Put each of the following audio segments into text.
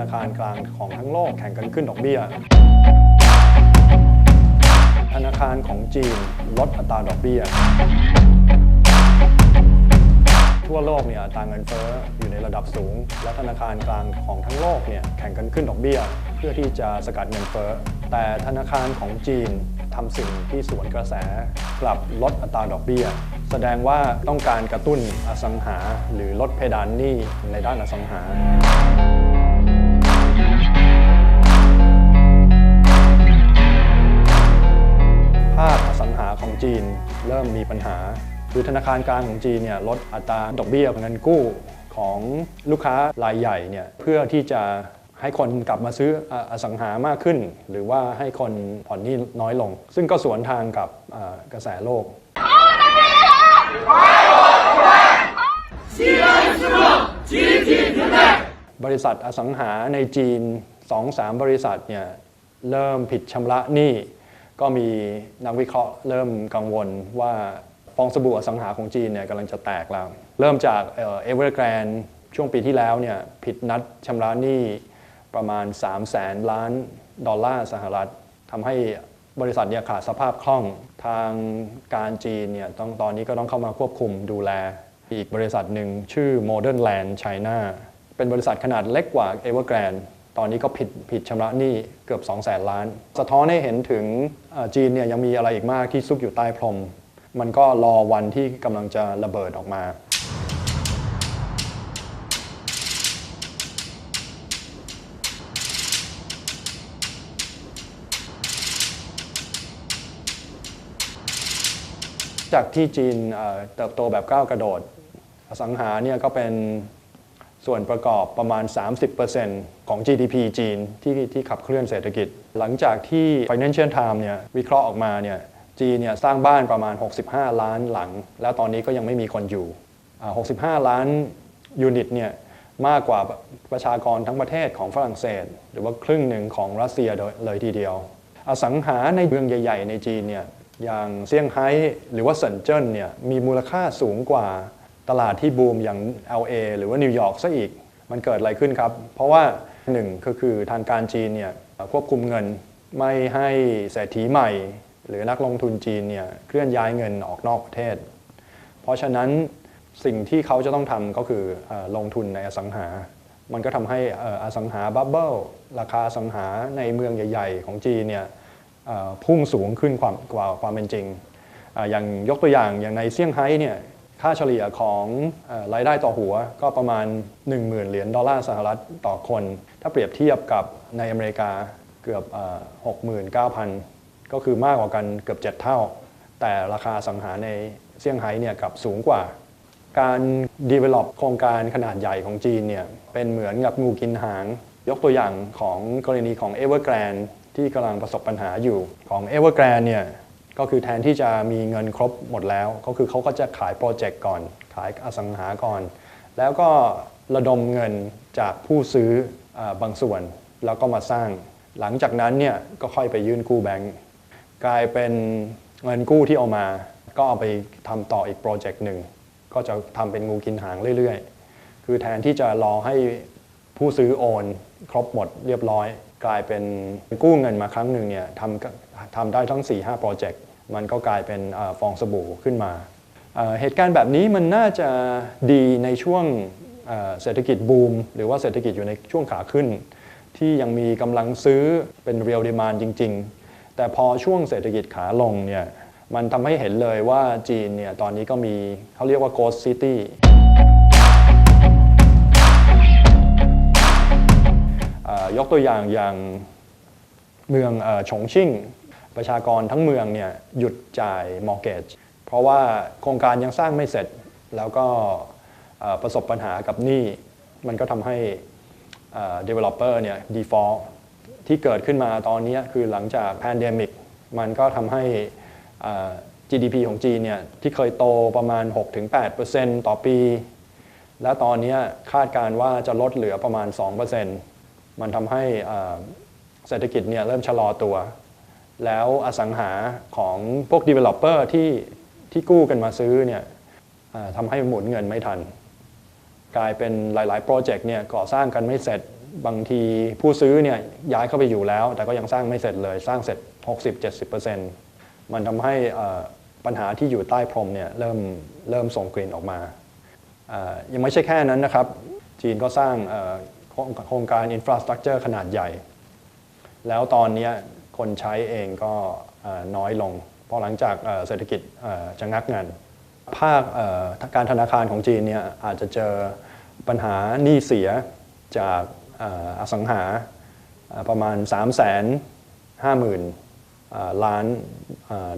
นาคารกลางของทั้งโลกแข่งกันขึ้นดอกเบี้ย ธนาคารของจีนลดอัตราดอกเบี้ย ทั่วโลกเนี่ยอัตราเงินเฟ้ออยู่ในระดับสูง และธนาคารกลางของทั้งโลกเนี่ยแข่งกันขึ้นดอกเบี้ย เพื่อที่จะสกัดเงินเฟ้อ แต่ธนาคารของจีนทำสิ่งที่สวนกระแสกลับลดอัตราดอกเบี้ย แสดงว่าต้องการกระตุ้นอสังหาหรือลดเพดานหนี้ในด้านอสังหาาคอสังหาของจีนเริ่มมีปัญหา คือธนาคารกลางของจีนเนี่ยลดอัตราดอกเบี้ยเงินกู้ของลูกค้ารายใหญ่เนี่ยเพื่อที่จะให้คนกลับมาซื้อออสังหามากขึ้น หรือว่าให้คนผ่อนหนี้น้อยลง ซึ่งก็สวนทางกับกระแสโลกบริษัทอสังหาในจีน 2-3 บริษัทเนี่ยเริ่มผิดชำระหนี้ ก็มีนักวิเคราะห์เริ่มกังวลว่าฟองสบู่อสังหาของจีนเนี่ยกำลังจะแตกแล้ว เริ่มจากเอเวอร์แกรนช่วงปีที่แล้วเนี่ยผิดนัดชำระหนี้ประมาณ 3 0 0แสนล้านดอลลาร์สหรัฐทำให้บริษัทเนี่ยขาดสภาพคล่องทางการจีนเนี่ยต้องตอนนี้ก็ต้องเข้ามาควบคุมดูแล อีกบริษัทหนึ่งชื่อ Modern Land China เป็นบริษัทขนาดเล็กกว่า Evergrande ตอนนี้ก็ผิดผิดชำระหนี้เกือบ 2 0 0แสนล้าน สะท้อนให้เห็นถึงจีนเนี่ยยังมีอะไรอีกมากที่ซุกอยู่ใต้พรม มันก็รอวันที่กำลังจะระเบิดออกมาจากที่จีนเอ่อเติบโตแบบก้าวกระโดด อสังหาเนี่ยก็เป็น ส่วนประกอบประมาณ 30%ของ GDP จีนที่ที่ขับเคลื่อนเศรษฐกิจ หลังจากที่ Financial Times เนี่ยวิเคราะห์ออกมาเนี่ยจีนเนี่ยสร้างบ้านประมาณ 65 ล้านหลัง แล้วตอนนี้ก็ยังไม่มีคนอยู่ 65 ล้านยูนิตเนี่ยมากกว่าประชากรทั้งประเทศของฝรั่งเศส หรือว่าครึ่งหนึ่งของรัสเซียโดยเลยทีเดียว อสังหาในเมืองใหญ่ ๆ ในจีนเนี่ยอย่างเซี่ยงไฮ้หรือว่าเซินเจิ้นเนี่ยมีมูลค่าสูงกว่า ตลาดที่บูมอย่าง LA หรือว่านิวยอร์กซะอีก มันเกิดอะไรขึ้นครับ เพราะว่าหนึ่งก็คือทางการจีนเนี่ยควบคุมเงินไม่ให้เศรษฐีใหม่ หรือนักลงทุนจีนเนี่ยเคลื่อนย้ายเงินออกนอกประเทศ เพราะฉะนั้นสิ่งที่เขาจะต้องทำก็คือลงทุนในอสังหา มันก็ทำให้อสังหาบับเบิลราคาอสังหาในเมืองใหญ่ ๆ ของจีนเนี่ยพุ่งสูงขึ้นความกว่าความเป็นจริง อย่างยกตัวอย่างอย่างในเซี่ยงไฮ้เนี่ย ค่าเฉลี่ยของรายได้ต่อหัวก็ประมาณ 10,000 เหรียญดอลลาร์สหรัฐต่อคน ถ้าเปรียบเทียบกับในอเมริกาเกือบเอ่อ69,000 ก็คือมากกว่ากันเกือบ 7 เท่า แต่ราคาสังหาในเซี่ยงไฮ้เนี่ยกับสูงกว่า การ develop โครงการขนาดใหญ่ของจีนเนี่ยเป็นเหมือนกับงูกินหาง ยกตัวอย่างของกรณีของ Evergrande ที่กำลังประสบปัญหาอยู่ของ Evergrande เนี่ย ก็คือแทนที่จะมีเงินครบหมดแล้ว ก็คือเขาก็จะขายโปรเจกต์ก่อน ขายอสังหาก่อน แล้วก็ระดมเงินจากผู้ซื้ออบางส่วนแล้วก็มาสร้าง หลังจากนั้นเนี่ยก็ค่อยไปยื่นกู้แบงก์กลายเป็นเงินกู้ที่เอามา ก็เอาไปทำต่ออีกโปรเจกต์หนึ่งก็จะทำเป็นงูกินหางเรื่อยๆ คือแทนที่จะรอให้ผู้ซื้อโอน ครบหมดเรียบร้อย กลายเป็นกู้เงินมาครั้งหนึ่งเนี่ยทำทำได้ทั้ง 4-5โปรเจกต์มันก็กลายเป็นอฟองสบู่ขึ้นมา เหตุการณ์แบบนี้มันน่าจะดีในช่วงเอ่อเศรษฐกิจบูม หรือว่าเศรษฐกิจอยู่ในช่วงขาขึ้น ที่ยังมีกำลังซื้อเป็นเรียลดีมานจริง ๆ แต่พอช่วงเศรษฐกิจขาลงเนี่ยมันทำให้เห็นเลยว่าจีนเนี่ยตอนนี้ก็มีเขาเรียกว่า Ghost City ยกตัวอย่างอย่างเมืองออฉงชิ่ง ประชากรทั้งเมืองเนี่ยหยุดจ่ายมอร์เกจเพราะว่าโครงการยังสร้างไม่เสร็จ แล้วก็ประสบปัญหากับหนี้ มันก็ทำให้เอ่อ developer เนี่ย default ที่เกิดขึ้นมาตอนนี้คือหลังจาก pandemic มันก็ทำให้ GDP ของจีนเนี่ยที่เคยโตประมาณ 6-8%ต่อปี แล้วตอนนี้คาดการณ์ว่าจะลดเหลือประมาณ 2% มันทำให้เศรษฐกิจเนี่ยเริ่มชะลอตัว แล้วอสังหาของพวก developer ที่ที่กู้กันมาซื้อเนี่ยทำให้หมุนเงินไม่ทัน กลายเป็นหลายๆโปรเจกต์เนี่ยก่อสร้างกันไม่เสร็จบางทีผู้ซื้อเนี่ยย้ายเข้าไปอยู่แล้ว แต่ก็ยังสร้างไม่เสร็จเลยสร้างเสร็จ 60-70%มันทำให้ปัญหาที่อยู่ใต้พรมเนี่ยเริ่มเริ่มส่งกลิ่นออกมา ยังไม่ใช่แค่นั้นนะครับ จีนก็สร้าง โครงการอินฟราสตรักเจอร์ขนาดใหญ่ แล้วตอนนี้คนใช้เองก็น้อยลง เพราะหลังจากเศรษฐกิจจะงักงันภาคการธนาคารของจีนเนี่ยอาจจะเจอปัญหาหนี้เสียจากอสังหาประมาณ 3 5 0 0 0 0เอ่อล้าน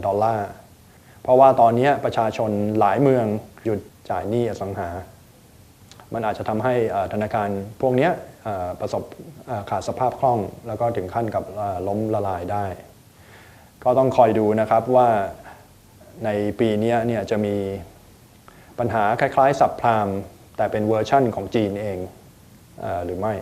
ดอลลาร์ เพราะว่าตอนนี้ประชาชนหลายเมืองหยุดจ่ายหนี้อสังหา มันอาจจะทำให้ธนาคารพวกนี้ประสบขาดสภาพคล่อง แล้วก็ถึงขั้นกับล้มละลายได้ ก็ต้องคอยดูนะครับว่าในปีนี้เนี่ยจะมีปัญหาคล้ายๆสับพรามแต่เป็นเวอร์ชั่นของจีนเองอหรือไม่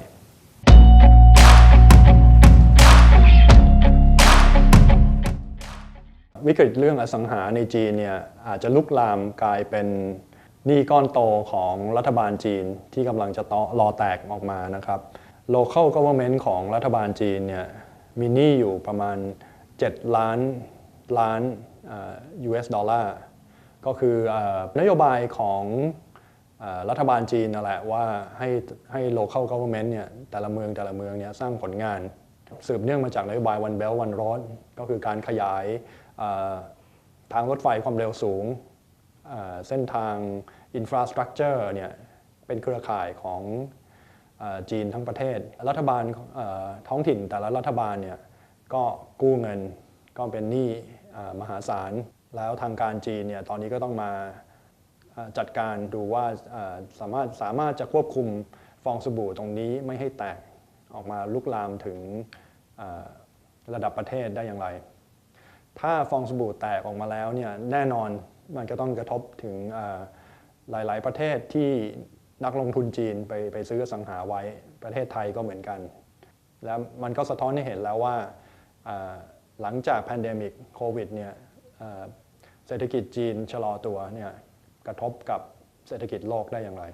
วิกฤตเรื่องอสังหาในจีนเนี่ยอาจจะลุกลามกลายเป็น หนี้ก้อนโตของรัฐบาลจีนที่กำลังจะตรอแตกออกมานะครับ local government ของรัฐบาลจีนเนี่ยมีหนี้อยู่ประมาณ 7 ล้านล้าน US ดอลลาร์ก็คืออนโยบายของอรัฐบาลจีนนั่นแหละว่าให้ให้ local government เนี่ยแต่ละเมืองแต่ละเมืองเนี่ยสร้างผลงาน สืบเนื่องมาจากนโยบาย One Belt One Road ก็คือการขยายทางรถไฟความเร็วสูง เส้นทาง infrastructure เนี่ยเป็นเครือข่ายของจีนทั้งประเทศ รัฐบาลท้องถิ่นแต่ละรัฐบาลเนี่ยก็กู้เงินก็เป็นหนี้มหาศาล แล้วทางการจีนเนี่ยตอนนี้ก็ต้องมาจัดการดูว่าสามารถสามารถจะควบคุมฟองสบู่ตรงนี้ไม่ให้แตกออกมาลุกลามถึงระดับประเทศได้อย่างไร ถ้าฟองสบู่แตกออกมาแล้วเนี่ยแน่นอน มันก็ต้องกระทบถึงหลาย ๆ ประเทศที่นักลงทุนจีนไปไปซื้อสังหาไว้ประเทศไทยก็เหมือนกัน แล้วมันก็สะท้อนให้เห็นแล้วว่าหลังจากแพนเดมิกโควิดเนี่ยเศรษฐกิจจีนชะลอตัวเนี่ยกระทบกับเศรษฐกิจโลกได้อย่างไร